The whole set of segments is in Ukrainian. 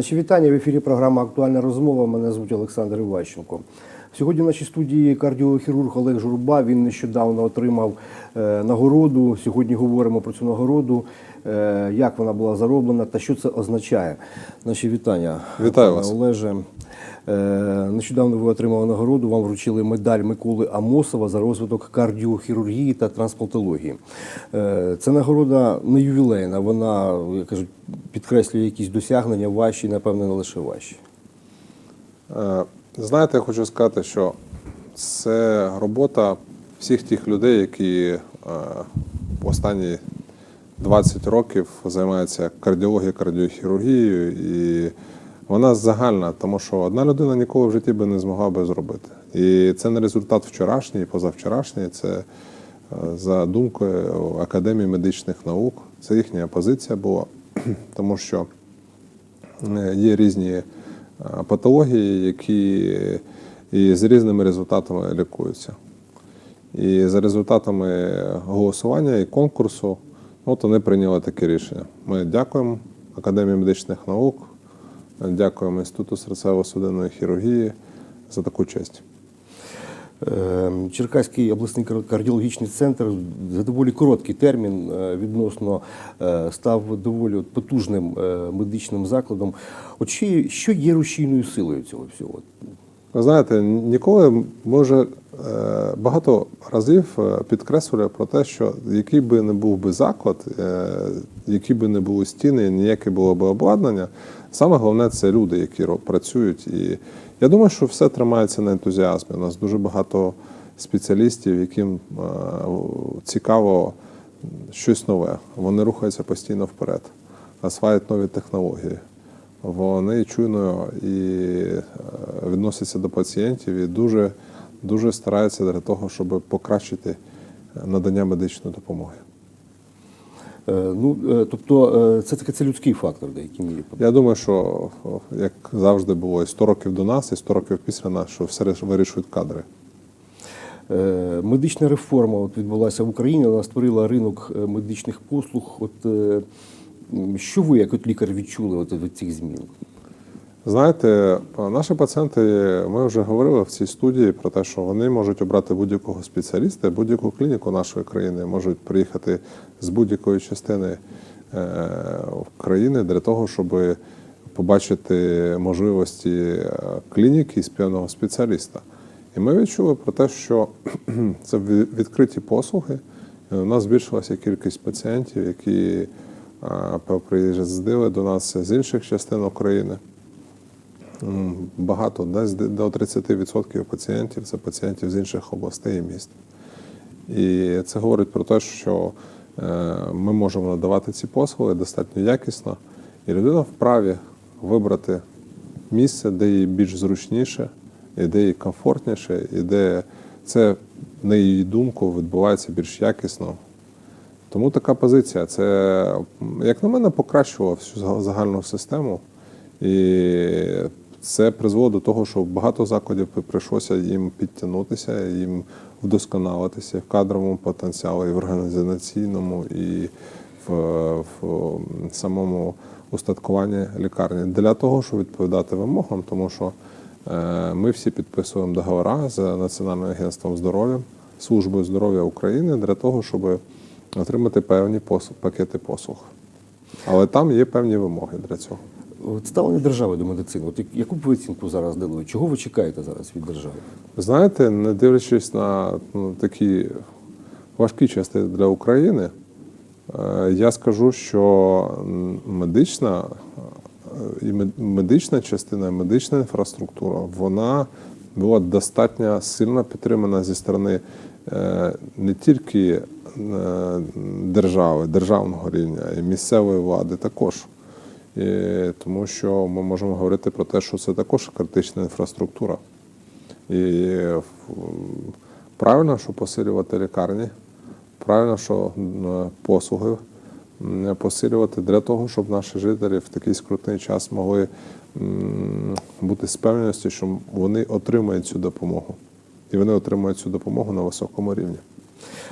Наші вітання в ефірі програма Актуальна розмова. Мене звуть Олександр Іващенко. Сьогодні в нашій студії кардіохірург Олег Журба. Він нещодавно отримав е, нагороду. Сьогодні говоримо про цю нагороду, е, як вона була зароблена та що це означає. Наші вітання. Вітаю вас. Олеже. Е, Нещодавно ви отримали нагороду. Вам вручили медаль Миколи Амосова за розвиток кардіохірургії та трансплантології. Е, Це нагорода не ювілейна. Вона, як кажуть, підкреслює якісь досягнення ваші, напевне, не лише ваші. Е, Знаєте, я хочу сказати, що це робота всіх тих людей, які останні 20 років займаються кардіологією, кардіохірургією, і вона загальна, тому що одна людина ніколи в житті би не змогла би зробити. І це не результат вчорашній, позавчорашній, це е, за думкою Академії медичних наук. Це їхня позиція була, тому що Е, є різні е, патології, які і з різними результатами лікуються. І за результатами голосування і конкурсу, от вони прийняли таке рішення. Ми дякуємо Академії медичних наук, дякуємо Інституту серцево-судинної хірургії за таку честь. Е, Черкаський обласний кардіологічний центр за доволі короткий термін е, відносно е, став доволі потужним е, медичним закладом. От що, є рушійною силою цього всього? Ви знаєте, ніколи ми вже е, багато разів підкреслювали про те, що який би не був би заклад, які би не були стіни, ніяке було б обладнання. Саме головне це люди, які працюють. І я думаю, що все тримається на ентузіазмі. У нас дуже багато спеціалістів, яким е, цікаво щось нове. Вони рухаються постійно вперед, освають нові технології. Вони чуйно і е, відносяться до пацієнтів і дуже, дуже стараються для того, щоб покращити надання медичної допомоги. Е, Ну, е, тобто, е, це таке це людський фактор, деякі мірі. Я думаю, що як завжди було і 100 років до нас, і 100 років після нас, що все вирішують кадри. Медична реформа от відбулася в Україні, вона створила ринок медичних послуг. От що ви, як от лікар, відчули от від цих змін? Знаєте, наші пацієнти, ми вже говорили в цій студії про те, що вони можуть обрати будь-якого спеціаліста, будь-яку клініку нашої країни, можуть приїхати з будь-якої частини е, країни для того, щоб побачити можливості е, клініки і співного спеціаліста. І ми відчули про те, що це ві- відкриті послуги. У нас збільшилася кількість пацієнтів, які е, приїздили до нас з інших частин України. Багато, десь до 30% пацієнтів це пацієнтів з інших областей і міст. І це говорить про те, що е, ми можемо надавати ці послуги достатньо якісно, і людина вправі вибрати місце, де їй більш зручніше, і де їй комфортніше, і де це, на її думку, відбувається більш якісно. Тому така позиція. Це, як на мене, покращувало всю загальну систему. І це призвело до того, що багато закладів прийшлося їм підтягнутися, їм вдосконалитися в кадровому потенціалі, в організаційному, і в, в самому устаткуванні лікарні для того, щоб відповідати вимогам, тому що е, ми всі підписуємо договори з Національним агентством здоров'я, Службою здоров'я України для того, щоб отримати певні пакети послуг. Але там є певні вимоги для цього. Ставлення держави до медицини. От яку б ви оцінку зараз дали? Чого ви чекаєте зараз від держави? Ви Знаєте, не дивлячись на ну, такі важкі часи для України, е, я скажу, що медична е, і медична частина, медична інфраструктура, вона була достатньо сильно підтримана зі сторони е, не тільки держави, державного рівня, і місцевої влади також. І, тому що ми можемо говорити про те, що це також критична інфраструктура. І правильно, що посилювати лікарні, правильно, що послуги посилювати для того, щоб наші жителі в такий скрутний час могли бути з певністю, що вони отримають цю допомогу. І вони отримують цю допомогу на високому рівні.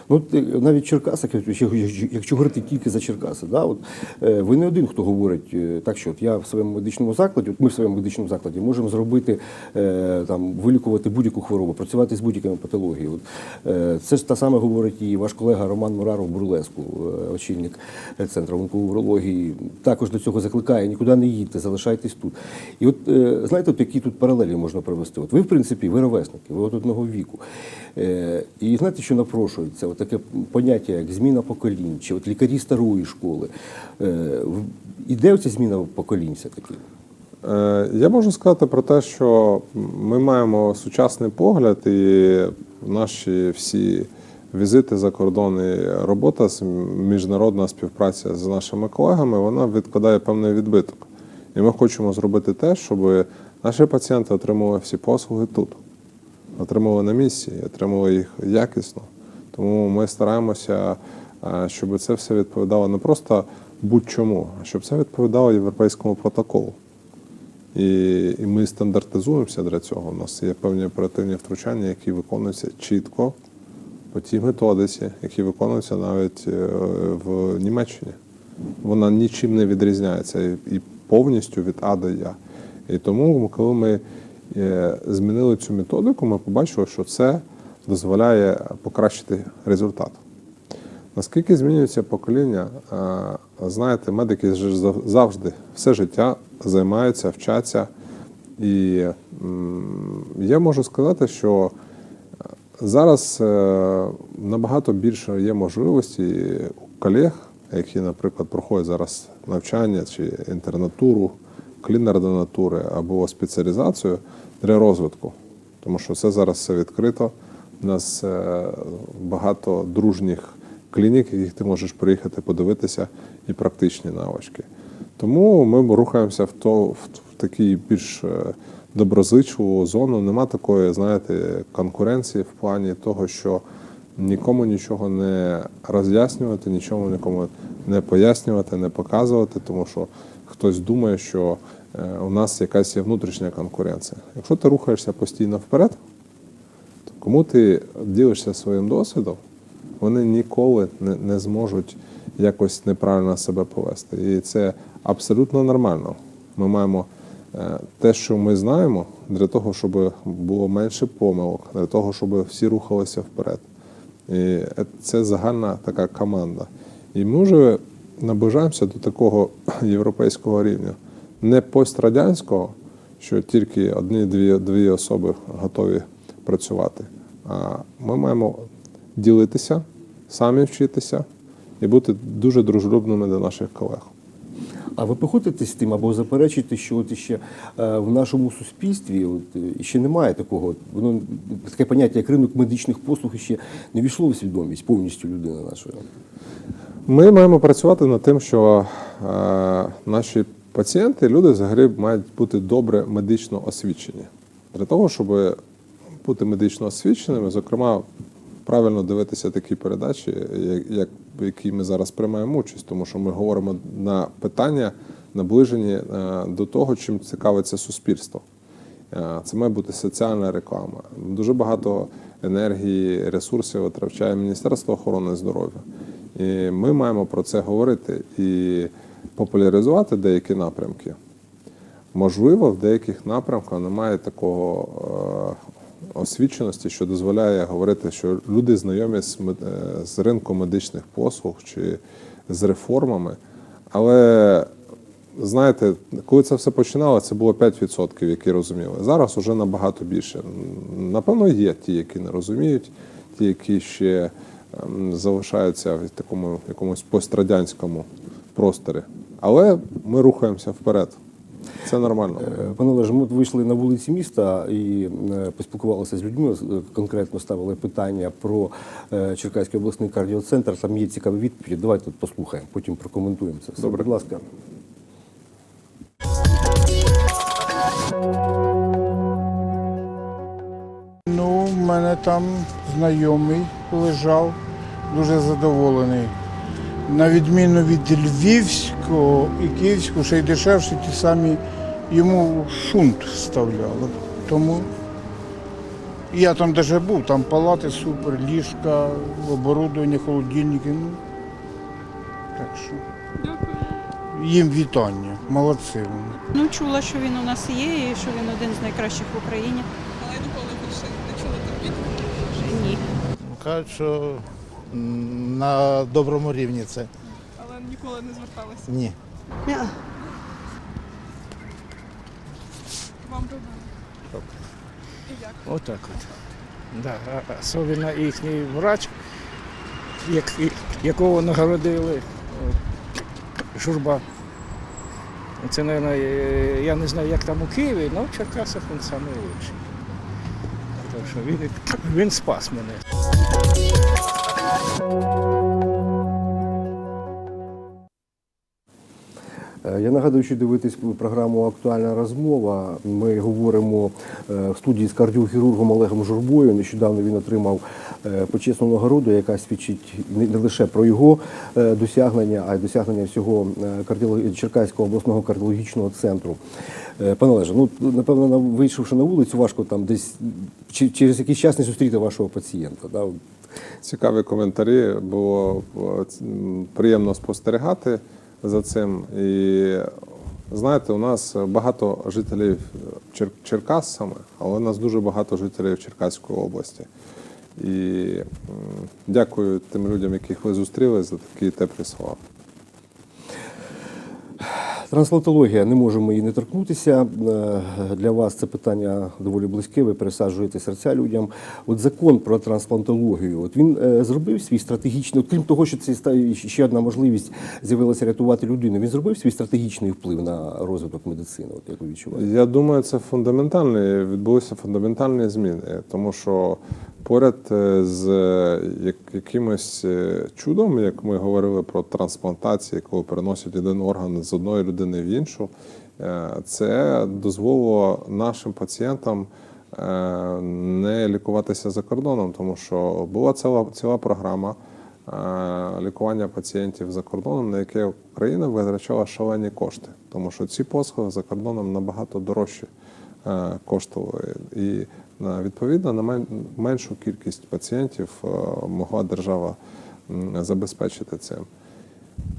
Ну, навіть в Черкасах, якщо, говорити тільки за Черкаси, да, от, е, ви не один, хто говорить е, так, що от я в своєму медичному закладі, от ми в своєму медичному закладі можемо зробити, е, там, вилікувати будь-яку хворобу, працювати з будь-якими патологіями. От, це ж та саме говорить і ваш колега Роман Мураров Бурлеску, очільник центру онкоурології, також до цього закликає, нікуди не їдьте, залишайтесь тут. І от, знаєте, от які тут паралелі можна провести? От ви, в принципі, ви ровесники, ви от одного віку. І знаєте, що напрошується? От таке поняття, як зміна поколінь, чи от лікарі старої школи. Е, Іде оця зміна поколінь все-таки? Е, Я можу сказати про те, що ми маємо сучасний погляд, і наші всі візити за кордон і робота міжнародна співпраця з нашими колегами, вона відкладає певний відбиток. І ми хочемо зробити те, щоб наші пацієнти отримували всі послуги тут, отримували на місці, отримували їх якісно. Тому ми стараємося, е, щоб це все відповідало не просто будь-чому, а щоб це відповідало європейському протоколу. І, і ми стандартизуємося для цього. У нас є певні оперативні втручання, які виконуються чітко по тій методиці, які виконуються навіть е, в Німеччині. Вона нічим не відрізняється і, повністю від А до Я. І тому, коли ми е, змінили цю методику, ми побачили, що це дозволяє покращити результат. Наскільки змінюється покоління? Знаєте, медики завжди все життя займаються, вчаться. І я можу сказати, що е, зараз е, набагато більше є можливості у колег, які, наприклад, проходять зараз навчання чи інтернатуру, клінердонатури або спеціалізацію для розвитку. Тому що це зараз все відкрито. У нас е, багато дружніх клінік, яких ти можеш приїхати подивитися, і практичні навички. Тому ми рухаємося в то в, такій більш е, доброзичливу зону. Нема такої, знаєте, конкуренції в плані того, що нікому нічого не роз'яснювати, нічого нікому не пояснювати, не показувати, тому що хтось думає, що е, у нас якась є внутрішня конкуренція. Якщо ти рухаєшся постійно вперед, кому ти ділишся своїм досвідом, вони ніколи не, не зможуть якось неправильно себе повести. І це абсолютно нормально. Ми маємо е, те, що ми знаємо, для того, щоб було менше помилок, для того, щоб всі рухалися вперед. І е, це загальна така команда. І ми вже наближаємося до такого європейського рівня, не пострадянського, що тільки одні-дві дві особи готові працювати. Ми маємо ділитися, самі вчитися і бути дуже дружелюбними до наших колег. А ви погодитесь з тим або заперечите, що от іще е, в нашому суспільстві от, е, ще немає такого, воно таке поняття, як ринок медичних послуг ще не війшло в свідомість повністю людини нашої. Ми маємо працювати над тим, що е, наші пацієнти, люди взагалі мають бути добре медично освічені. Для того, щоб бути медично освіченими, зокрема, правильно дивитися такі передачі, як, в якій ми зараз приймаємо участь, тому що ми говоримо на питання, наближені е, до того, чим цікавиться суспільство. Е, Це має бути соціальна реклама. Дуже багато енергії, ресурсів витрачає Міністерство охорони здоров'я. І ми маємо про це говорити і популяризувати деякі напрямки. Можливо, в деяких напрямках немає такого е, освіченості, що дозволяє говорити, що люди знайомі з, е, з ринком медичних послуг чи з реформами. Але знаєте, коли це все починало, це було 5%, які розуміли. Зараз вже набагато більше. Напевно, є ті, які не розуміють, ті, які ще ем, залишаються в такому якомусь пострадянському просторі. Але ми рухаємося вперед. Це нормально. Е, Пане Олеже, ми вийшли на вулиці міста і е, поспілкувалися з людьми, е, конкретно ставили питання про Черкаський обласний кардіоцентр. Там є цікаві відповіді. Давайте послухаємо, потім прокоментуємо це. Добре. Будь ласка. Ну, в мене там знайомий лежав, дуже задоволений. На відміну від Львівського і Київського, ще й дешевше ті самі йому шунт вставляли. Тому я там навіть був, там палати супер, ліжка, оборудовання, холодильники. Ну, так що. Їм вітання, молодці вони. Ну, чула, що він у нас є і що він один з найкращих в Україні. Але ніколи більше не чула там. Ні. Кажуть, що на доброму рівні це. Але ніколи не зверталася. Ні. Вам І як? Отак от. Да, особливо їхній врач, як, якого нагородили журба. Це, мабуть, я не знаю, як там у Києві, але в Черкасах він найкращий. Так що він, він спас мене. Я нагадую, що дивитись програму Актуальна розмова. Ми говоримо е, в студії з кардіохірургом Олегом Журбою. Нещодавно він отримав е, почесну нагороду, яка свідчить не лише про його е, досягнення, а й досягнення всього е, Черкаського обласного кардіологічного центру. Е, Пане Олеже, ну напевно, на- вийшовши на вулицю, важко там десь через якийсь час не зустріти вашого пацієнта. Да? Цікаві коментарі, було е, приємно спостерігати за цим. І знаєте, у нас багато жителів Чер- Черкас саме, але у нас дуже багато жителів Черкаської області. І дякую тим людям, яких ви зустріли, за такі теплі слова. Трансплантологія, не можемо її не торкнутися. Е, Для вас це питання доволі близьке. Ви пересаджуєте серця людям. От закон про трансплантологію, от він е, зробив свій стратегічний, крім того, що це ще одна можливість з'явилася рятувати людину. Він зробив свій стратегічний вплив на розвиток медицини. От як ви відчуваєте? Я думаю, це фундаментальні, відбулися фундаментальні зміни, тому що поряд е, з е, якимось е, чудом, як ми говорили про трансплантації, коли переносять один орган з одної людини в іншу, це дозволило нашим пацієнтам не лікуватися за кордоном, тому що була ціла, ціла програма лікування пацієнтів за кордоном, на яке Україна витрачала шалені кошти, тому що ці послуги за кордоном набагато дорожчі коштували. І відповідно на меншу кількість пацієнтів е, могла держава забезпечити цим.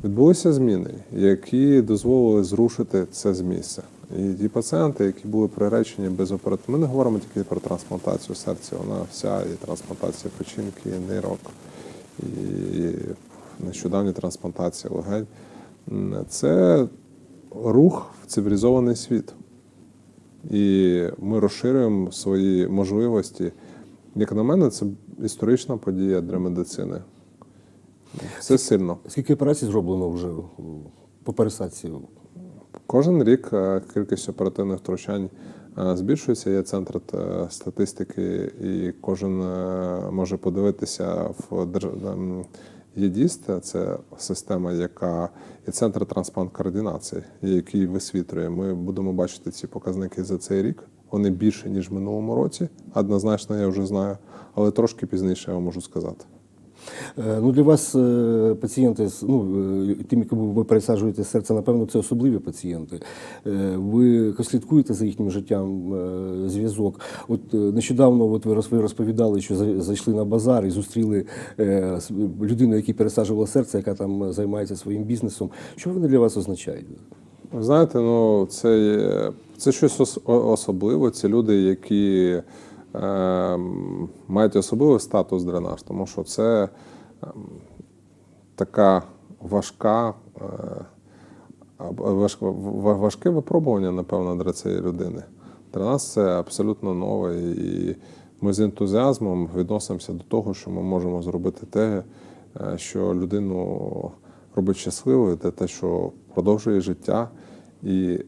Відбулися зміни, які дозволили зрушити це з місця. І ті пацієнти, які були приречені без оперативної, ми не говоримо тільки про трансплантацію серця, вона вся і трансплантація печінки, і нирок, і нещодавні трансплантації легень. Це рух в цивілізований світ. І ми розширюємо свої можливості. Як на мене, це історична подія для медицини. Це сильно. Скільки операцій зроблено вже по пересадці? Кожен рік е, кількість оперативних втручань е, збільшується. Є центр е, статистики, і кожен може подивитися в ем, ЄДІСТ, це система, яка є центр трансплант координації, який висвітлює. Ми будемо бачити ці показники за цей рік. Вони більше ніж в минулому році. Однозначно, я вже знаю, але трошки пізніше я вам можу сказати. Е, Ну, для вас е, пацієнти, ну, е, тим, яким ви пересаджуєте серце, напевно, це особливі пацієнти. Ви слідкуєте за їхнім життям зв'язок. От нещодавно от ви розповідали, що зайшли на базар і зустріли людину, якій пересаджувала серце, яка там займається своїм бізнесом. Що вони для вас означають? Ви знаєте, ну це, це щось особливе. Це люди, які мають особливий статус для нас, тому що це ем, така важка, е, важке випробування, напевно, для цієї людини. Для нас це абсолютно нове, і ми з ентузіазмом відносимося до того, що ми можемо зробити те, е, що людину робить щасливою, те, що продовжує життя. І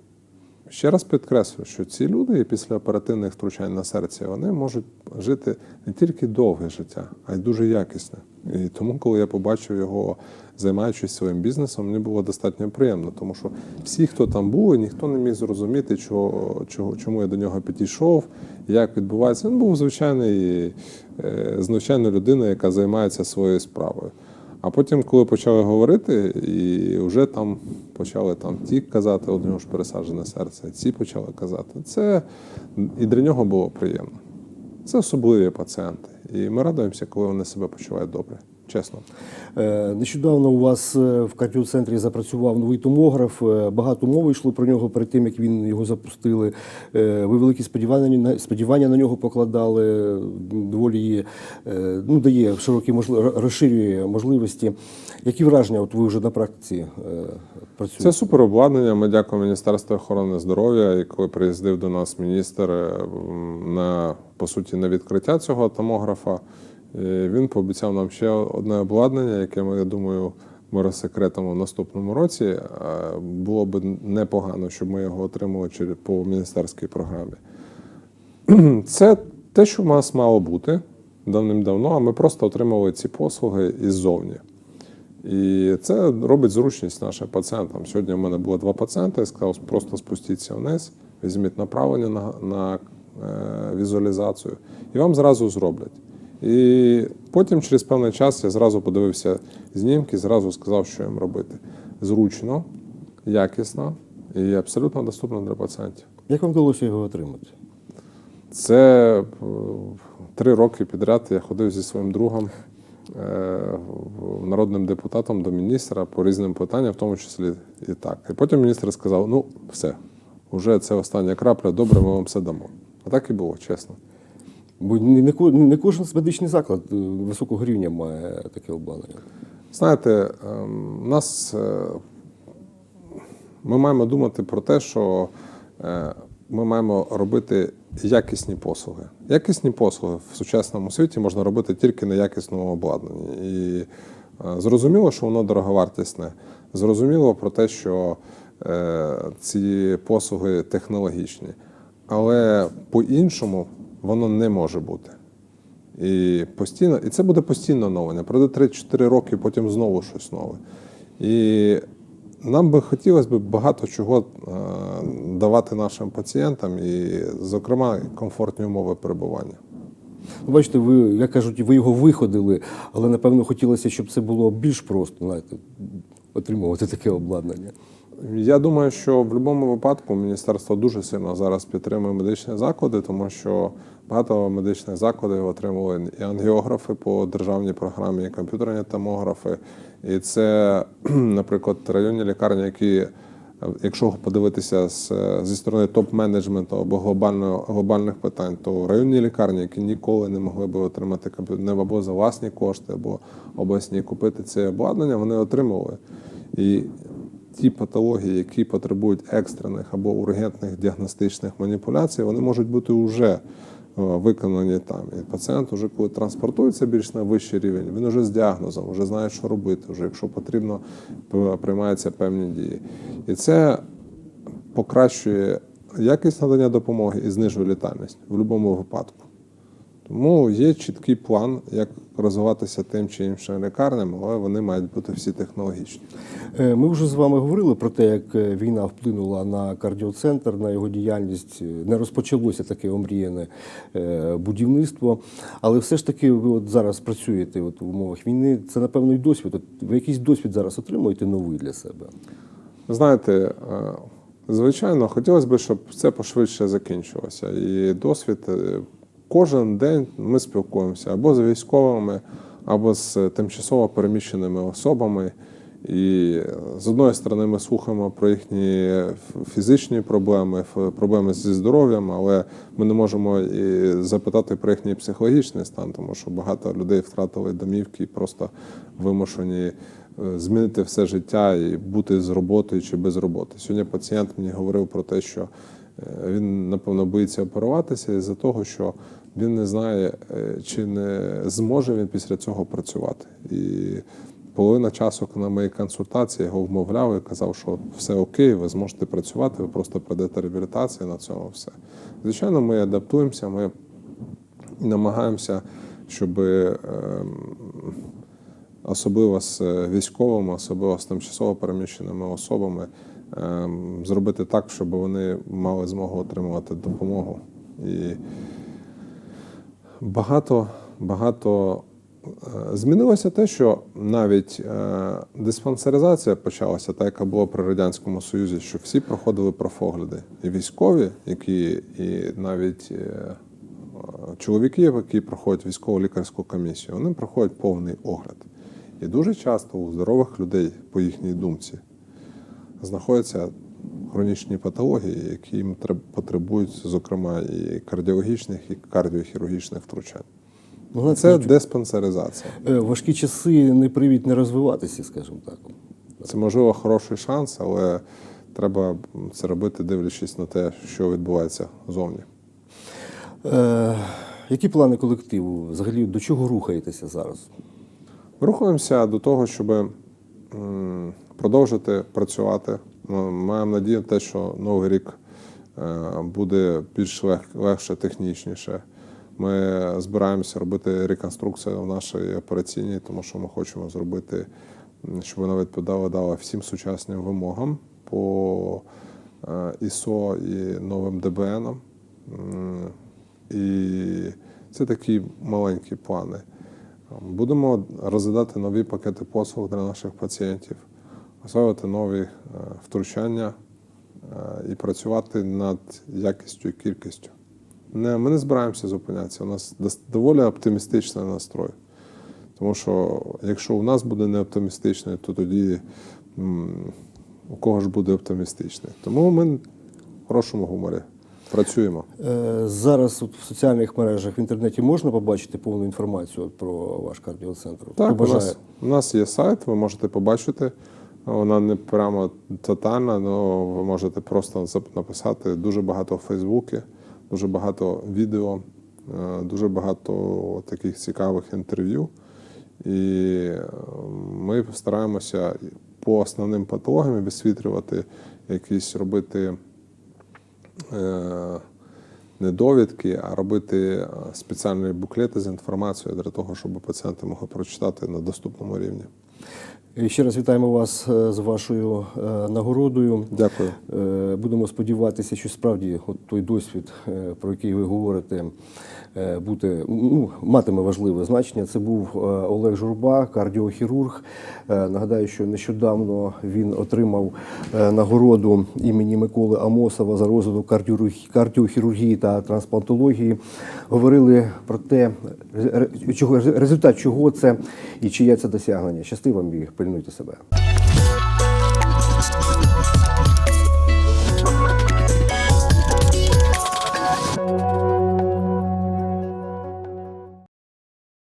ще раз підкреслюю, що ці люди після оперативних втручань на серці вони можуть жити не тільки довге життя, а й дуже якісне. І тому, коли я побачив його, займаючись своїм бізнесом, мені було достатньо приємно, тому що всі, хто там були, ніхто не міг зрозуміти, чого, чому я до нього підійшов, як відбувається. Він був звичайний, е, звичайна людина, яка займається своєю справою. А потім, коли почали говорити, і вже там почали там ті казати, у нього ж пересаджене серце, ці почали казати. Це і для нього було приємно. Це особливі пацієнти. І ми радуємося, коли вони себе почувають добре. Чесно. Е, Нещодавно у вас е, в кардіоцентрі запрацював новий томограф. Е, Багато мови йшло про нього перед тим, як він його запустили. Ви великі сподівання сподівання на нього покладали. Доволі ну, дає широкі можли- розширює можливості. Які враження? От ви вже на практиці працюєте? Це суперобладнання. Ми дякуємо Міністерству охорони здоров'я. Коли приїздив до нас міністр на по суті на відкриття цього томографа, він пообіцяв нам ще одне обладнання, яке ми, я думаю, ми розсекретимо в наступному році. Е, Було б непогано, щоб ми його отримали по міністерській програмі. Це те, що в нас мало бути давним-давно, а ми просто отримали ці послуги іззовні. І це робить зручність нашим пацієнтам. Сьогодні в мене було два пацієнти, я сказав, просто спустіться вниз, візьміть направлення на, на е, візуалізацію, і вам зразу зроблять. І потім, через певний час, я зразу подивився знімки, зразу сказав, що їм робити. Зручно, якісно і абсолютно доступно для пацієнтів. Як вам вдалося його отримати? Це е, три роки підряд я ходив зі своїм другом, е, народним депутатом до міністра по різним питанням, в тому числі і так. І потім міністр сказав: ну, все, вже це остання крапля, добре, ми вам все дамо. А так і було, чесно. Бо не, не, ко- не кожен медичний заклад е, високого рівня має таке обладнання. Знаєте, ем, нас е, ми маємо думати про те, що е, ми маємо робити якісні послуги. Якісні послуги в сучасному світі можна робити тільки на якісному обладнанні. І зрозуміло, що воно дороговартісне. Зрозуміло про те, що ці послуги технологічні. Але по-іншому воно не може бути. І постійно, і це буде постійне оновлення. Пройде 3-4 роки, потім знову щось нове. І нам би хотілося б багато чого е, давати нашим пацієнтам, і, зокрема, комфортні умови перебування. Ну, Бачите, ви, як кажуть, ви його виходили, але напевно хотілося, щоб це було більш просто, знаєте, отримувати таке обладнання. Я думаю, що в будь-якому випадку міністерство дуже сильно зараз підтримує медичні заклади, тому що багато медичних закладів отримали і ангіографи по державній програмі, і комп'ютерні томографи. І це, наприклад, районні лікарні, які, якщо подивитися з, зі сторони топ-менеджменту або глобального, глобальних питань, то районні лікарні, які ніколи не могли би отримати комп'ютер або за власні кошти, або обласні купити це обладнання, вони отримували. І ті патології, які потребують екстрених або ургентних діагностичних маніпуляцій, вони можуть бути вже виконані там. І пацієнт, уже коли транспортується більш на вищий рівень, він вже з діагнозом, вже знає, що робити, вже якщо потрібно, приймаються певні дії. І це покращує якість надання допомоги і знижує літальність в будь-якому випадку. Тому є чіткий план, як розвиватися тим чи іншим лікарням, але вони мають бути всі технологічні. Е, Ми вже з вами говорили про те, як е, війна вплинула на кардіоцентр, на його діяльність. Е, Не розпочалося таке омріяне будівництво. Але все ж таки, ви от зараз працюєте от в умовах війни. Це напевно і досвід. От ви якийсь досвід зараз отримуєте новий для себе. Знаєте, звичайно, хотілося б, щоб це пошвидше закінчилося. І досвід кожен день ми спілкуємося або з військовими, або з тимчасово переміщеними особами. І е, з одної сторони ми слухаємо про їхні фізичні проблеми, проблеми зі здоров'ям, але ми не можемо і запитати про їхній психологічний стан, тому що багато людей втратили домівки і просто вимушені е, змінити все життя і бути з роботою чи без роботи. Сьогодні пацієнт мені говорив про те, що він напевно боїться оперуватися із-за того, що він не знає, е, чи не зможе він після цього працювати. І половина часу на моїй консультації його вмовляв і казав, що все окей, ви зможете працювати, ви просто пройдете реабілітацію на цьому все. Звичайно, ми адаптуємося, ми намагаємося, щоб ем, особливо з е, військовими, особливо з тимчасово переміщеними особами, зробити так, щоб вони мали змогу отримувати допомогу. І багато, багато е, змінилося те, що навіть е, диспансеризація почалася, та яка була при радянському союзі, що всі проходили профогляди, і військові, які і навіть е, чоловіки, які проходять військово-лікарську комісію, вони проходять повний огляд. І дуже часто у здорових людей, по їхній думці, знаходяться хронічні патології, які їм потребують, зокрема, і кардіологічних, і кардіохірургічних втручань. Ну, Це кажуть, диспансеризація. е, важкі часи не привід не розвиватися, скажімо так. Це можливо хороший шанс, але треба це робити, дивлячись на те, що відбувається зовні. Е, які плани колективу? Взагалі до чого рухаєтеся зараз? Рухаємося до того, щоб продовжити працювати. Ми маємо надію на те, що новий рік е, буде більш лег- легше, технічніше. Ми збираємося робити реконструкцію в нашій операційній, тому що ми хочемо зробити, щоб вона відповідала всім сучасним вимогам по е, ISO і новим ДБН. І це такі маленькі плани. Будемо розглядати нові пакети послуг для наших пацієнтів, освоювати нові е, втручання е, і працювати над якістю і кількістю. Не, ми не збираємося зупинятися. У нас доволі оптимістичний настрой. Тому що якщо у нас буде не оптимістичний, то тоді у кого ж буде оптимістичний. Тому ми в хорошому гуморі працюємо. Е, зараз от в соціальних мережах в інтернеті можна побачити повну інформацію про ваш кардіоцентр? Так, у нас, у нас є сайт, ви можете побачити. Вона не прямо тотальна, але ви можете просто написати дуже багато в Фейсбуці, дуже багато відео, е, дуже багато таких цікавих інтерв'ю. І е, ми стараємося по основним патологам висвітлювати якісь робити е, не довідки, а робити спеціальні буклети з інформацією для того, щоб пацієнти могли прочитати на доступному рівні. Ще раз вітаємо вас е, з вашою е, нагородою. Дякую. Е, Будемо сподіватися, що справді от той досвід, про який ви говорите, е, бути, ну, матиме важливе значення. Це був Олег Журба, кардіохірург. Нагадаю, що нещодавно він отримав нагороду імені Миколи Амосова за розвиток кардіохірургії та трансплантології. Говорили про те, чого результат чого це і чиє це досягнення. Щасти вам і пильнуйте себе.